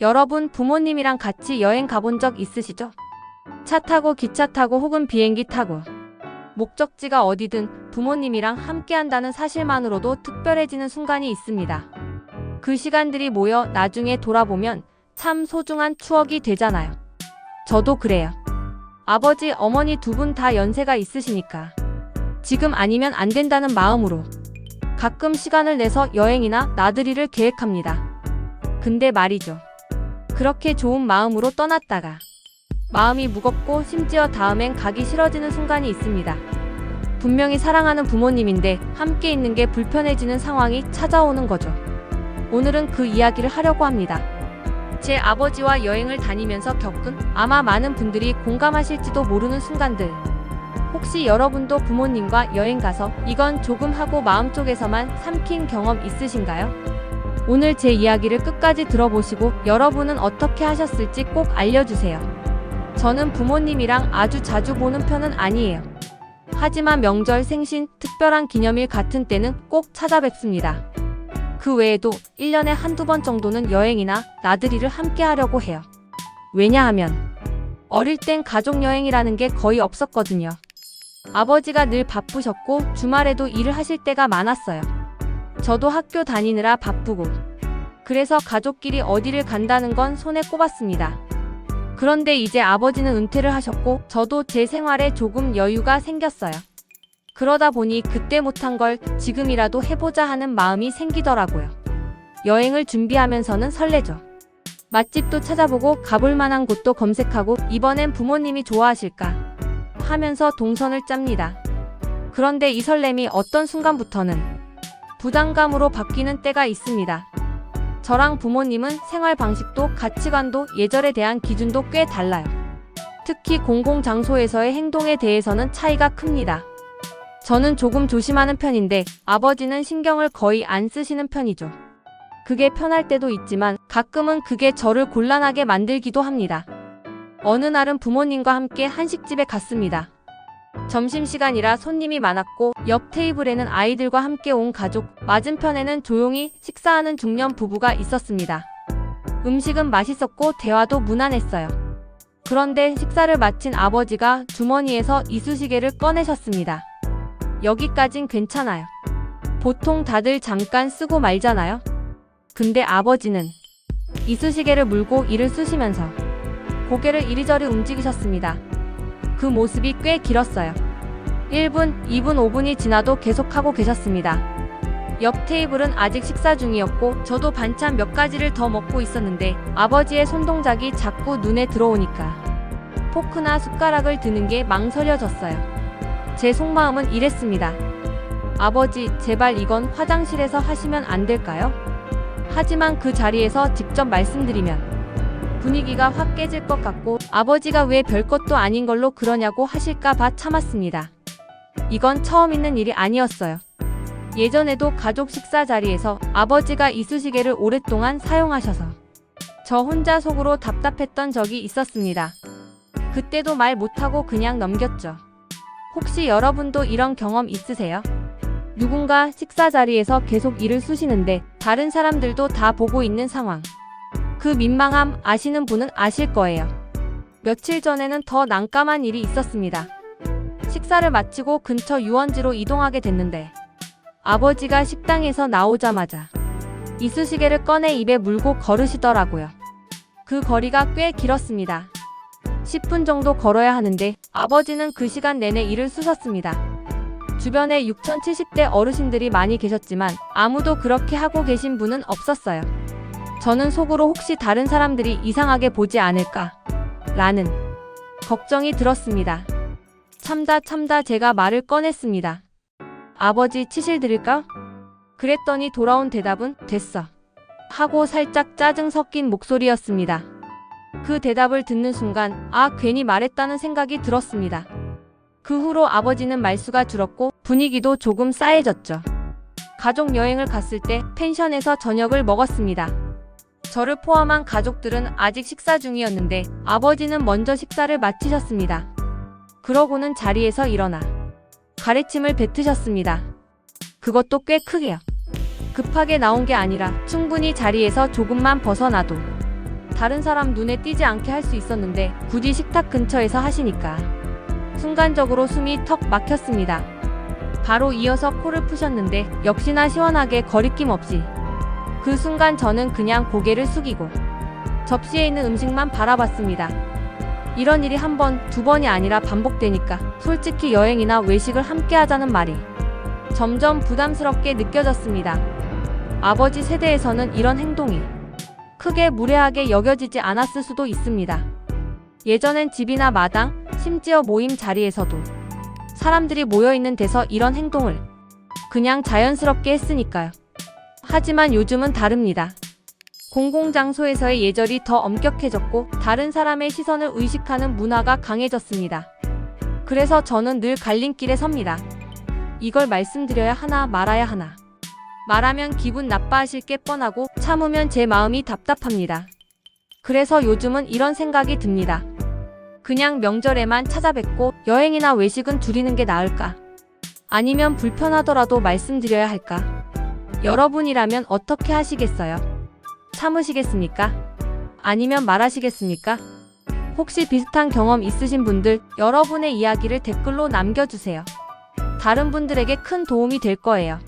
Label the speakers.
Speaker 1: 여러분 부모님이랑 같이 여행 가본 적 있으시죠? 차 타고 기차 타고 혹은 비행기 타고 목적지가 어디든 부모님이랑 함께 한다는 사실만으로도 특별해지는 순간이 있습니다. 그 시간들이 모여 나중에 돌아보면 참 소중한 추억이 되잖아요. 저도 그래요. 아버지, 어머니 두 분 다 연세가 있으시니까 지금 아니면 안 된다는 마음으로 가끔 시간을 내서 여행이나 나들이를 계획합니다. 근데 말이죠. 그렇게 좋은 마음으로 떠났다가 마음이 무겁고 심지어 다음엔 가기 싫어지는 순간이 있습니다. 분명히 사랑하는 부모님인데 함께 있는 게 불편해지는 상황이 찾아오는 거죠. 오늘은 그 이야기를 하려고 합니다. 제 아버지와 여행을 다니면서 겪은 아마 많은 분들이 공감하실지도 모르는 순간들. 혹시 여러분도 부모님과 여행 가서 이건 조금 하고 마음속에서만 삼킨 경험 있으신가요? 오늘 제 이야기를 끝까지 들어보시고 여러분은 어떻게 하셨을지 꼭 알려주세요. 저는 부모님이랑 아주 자주 보는 편은 아니에요. 하지만 명절, 생신, 특별한 기념일 같은 때는 꼭 찾아뵙습니다. 그 외에도 1년에 한두 번 정도는 여행이나 나들이를 함께 하려고 해요. 왜냐하면 어릴 땐 가족 여행이라는 게 거의 없었거든요. 아버지가 늘 바쁘셨고 주말에도 일을 하실 때가 많았어요. 저도 학교 다니느라 바쁘고 그래서 가족끼리 어디를 간다는 건 손에 꼽았습니다. 그런데 이제 아버지는 은퇴를 하셨고 저도 제 생활에 조금 여유가 생겼어요. 그러다 보니 그때 못한 걸 지금이라도 해보자 하는 마음이 생기더라고요. 여행을 준비하면서는 설레죠. 맛집도 찾아보고 가볼 만한 곳도 검색하고 이번엔 부모님이 좋아하실까 하면서 동선을 짭니다. 그런데 이 설렘이 어떤 순간부터는 부담감으로 바뀌는 때가 있습니다. 저랑 부모님은 생활 방식도 가치관도 예절에 대한 기준도 꽤 달라요. 특히 공공장소에서의 행동에 대해서는 차이가 큽니다. 저는 조금 조심하는 편인데 아버지는 신경을 거의 안 쓰시는 편이죠. 그게 편할 때도 있지만 가끔은 그게 저를 곤란하게 만들기도 합니다. 어느 날은 부모님과 함께 한식집에 갔습니다. 점심시간이라 손님이 많았고 옆 테이블에는 아이들과 함께 온 가족, 맞은편에는 조용히 식사하는 중년 부부가 있었습니다. 음식은 맛있었고 대화도 무난했어요. 그런데 식사를 마친 아버지가 주머니에서 이쑤시개를 꺼내셨습니다. 여기까진 괜찮아요. 보통 다들 잠깐 쓰고 말잖아요. 근데 아버지는 이쑤시개를 물고 이를 쑤시면서 고개를 이리저리 움직이셨습니다. 그 모습이 꽤 길었어요. 1분, 2분, 5분이 지나도 계속하고 계셨습니다. 옆 테이블은 아직 식사 중이었고 저도 반찬 몇 가지를 더 먹고 있었는데 아버지의 손동작이 자꾸 눈에 들어오니까 포크나 숟가락을 드는 게 망설여졌어요. 제 속마음은 이랬습니다. 아버지, 제발 이건 화장실에서 하시면 안 될까요? 하지만 그 자리에서 직접 말씀드리면 분위기가 확 깨질 것 같고 아버지가 왜 별것도 아닌 걸로 그러냐고 하실까봐 참았습니다. 이건 처음 있는 일이 아니었어요. 예전에도 가족 식사 자리에서 아버지가 이쑤시개를 오랫동안 사용하셔서 저 혼자 속으로 답답했던 적이 있었습니다. 그때도 말 못하고 그냥 넘겼죠. 혹시 여러분도 이런 경험 있으세요? 누군가 식사 자리에서 계속 일을 쑤시는데 다른 사람들도 다 보고 있는 상황. 그 민망함 아시는 분은 아실 거예요. 며칠 전에는 더 난감한 일이 있었습니다. 식사를 마치고 근처 유원지로 이동하게 됐는데 아버지가 식당에서 나오자마자 이쑤시개를 꺼내 입에 물고 걸으시더라고요. 그 거리가 꽤 길었습니다. 10분 정도 걸어야 하는데 아버지는 그 시간 내내 일을 쑤셨습니다. 주변에 6,070대 어르신들이 많이 계셨지만 아무도 그렇게 하고 계신 분은 없었어요. 저는 속으로 혹시 다른 사람들이 이상하게 보지 않을까? 라는 걱정이 들었습니다. 참다 참다 제가 말을 꺼냈습니다. 아버지 치실 드릴까? 그랬더니 돌아온 대답은 됐어. 하고 살짝 짜증 섞인 목소리였습니다. 그 대답을 듣는 순간 아 괜히 말했다는 생각이 들었습니다. 그 후로 아버지는 말수가 줄었고 분위기도 조금 싸해졌죠. 가족 여행을 갔을 때 펜션에서 저녁을 먹었습니다. 저를 포함한 가족들은 아직 식사 중이었는데 아버지는 먼저 식사를 마치셨습니다. 그러고는 자리에서 일어나 가래침을 뱉으셨습니다. 그것도 꽤 크게요. 급하게 나온 게 아니라 충분히 자리에서 조금만 벗어나도 다른 사람 눈에 띄지 않게 할 수 있었는데 굳이 식탁 근처에서 하시니까 순간적으로 숨이 턱 막혔습니다. 바로 이어서 코를 푸셨는데 역시나 시원하게 거리낌 없이 그 순간 저는 그냥 고개를 숙이고 접시에 있는 음식만 바라봤습니다. 이런 일이 한 번, 두 번이 아니라 반복되니까 솔직히 여행이나 외식을 함께 하자는 말이 점점 부담스럽게 느껴졌습니다. 아버지 세대에서는 이런 행동이 크게 무례하게 여겨지지 않았을 수도 있습니다. 예전엔 집이나 마당, 심지어 모임 자리에서도 사람들이 모여있는 데서 이런 행동을 그냥 자연스럽게 했으니까요. 하지만 요즘은 다릅니다. 공공장소에서의 예절이 더 엄격해졌고 다른 사람의 시선을 의식하는 문화가 강해졌습니다. 그래서 저는 늘 갈림길에 섭니다. 이걸 말씀드려야 하나 말아야 하나. 말하면 기분 나빠하실 게 뻔하고 참으면 제 마음이 답답합니다. 그래서 요즘은 이런 생각이 듭니다. 그냥 명절에만 찾아뵙고 여행이나 외식은 줄이는 게 나을까? 아니면 불편하더라도 말씀드려야 할까? 여러분이라면 어떻게 하시겠어요? 참으시겠습니까? 아니면 말하시겠습니까? 혹시 비슷한 경험 있으신 분들 여러분의 이야기를 댓글로 남겨주세요. 다른 분들에게 큰 도움이 될 거예요.